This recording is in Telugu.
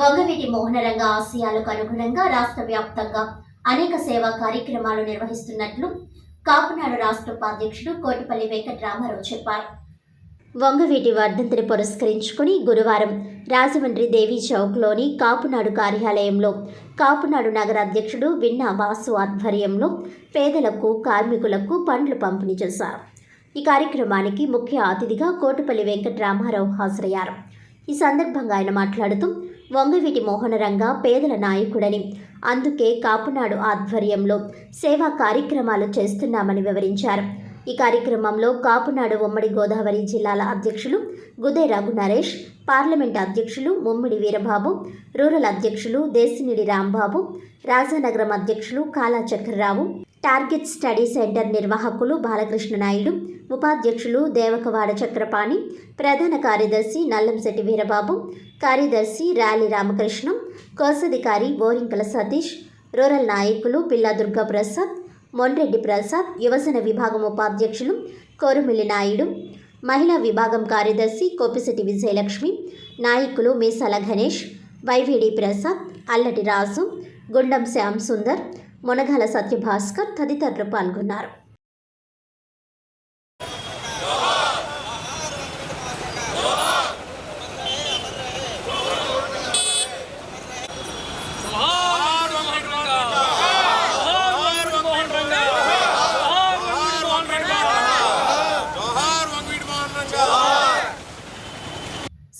వంగవీటి మోహనరంగ ఆశయాలకు అనుగుణంగా రాష్ట్ర వ్యాప్తంగా అనేక సేవా కార్యక్రమాలు నిర్వహిస్తున్నట్లు కాపునాడు రాష్ట్ర ఉపాధ్యక్షుడు కోటిపల్లి వెంకటరామారావు చెప్పారు. వంగవీటి వర్ధంతిని పురస్కరించుకుని గురువారం రాజమండ్రి దేవీ చౌక్లోని కాపునాడు కార్యాలయంలో కాపునాడు నగర అధ్యక్షుడు విన్నా వాసు ఆధ్వర్యంలో పేదలకు కార్మికులకు పండ్లు పంపిణీ చేశారు. ఈ కార్యక్రమానికి ముఖ్య అతిథిగా కోటిపల్లి వెంకటరామారావు హాజరయ్యారు. ఈ సందర్భంగా ఆయన మాట్లాడుతూ వంగవీటి మోహనరంగ పేదల నాయకుడని. అందుకే కాపునాడు ఆధ్వర్యంలో సేవా కార్యక్రమాలు చేస్తున్నామని వివరించారు. ఈ కార్యక్రమంలో కాపునాడు ఉమ్మడి గోదావరి జిల్లాల అధ్యక్షులు గుదే రఘు నరేష్ పార్లమెంట్ అధ్యక్షులు ముమ్మిడి వీరబాబు రూరల్ అధ్యక్షులు దేశినిడి రాంబాబు రాజానగరం అధ్యక్షులు కాలా చక్రరావు టార్గెట్ స్టడీ సెంటర్ నిర్వాహకులు బాలకృష్ణ నాయుడు ఉపాధ్యక్షులు దేవకవాడ చక్రపాణి ప్రధాన కార్యదర్శి నల్లంశెట్టి వీరబాబు కార్యదర్శి ర్యాలీ రామకృష్ణం కోశాధికారి బోరింకల సతీష్ రూరల్ నాయకులు పిల్లా దుర్గా ప్రసాద్ మొన్రెడ్డి ప్రసాద్ యువజన విభాగం ఉపాధ్యక్షులు కోరుమిల్లి నాయుడు మహిళా విభాగం కార్యదర్శి కోపిశెట్టి విజయలక్ష్మి నాయకులు మీసాల గణేష్ వైవిడి ప్రసాద్ అల్లటి రాజు గుండం శ్యామ్ సుందర్ మునగాల సత్యభాస్కర్ తదితరులు పాల్గొన్నారు.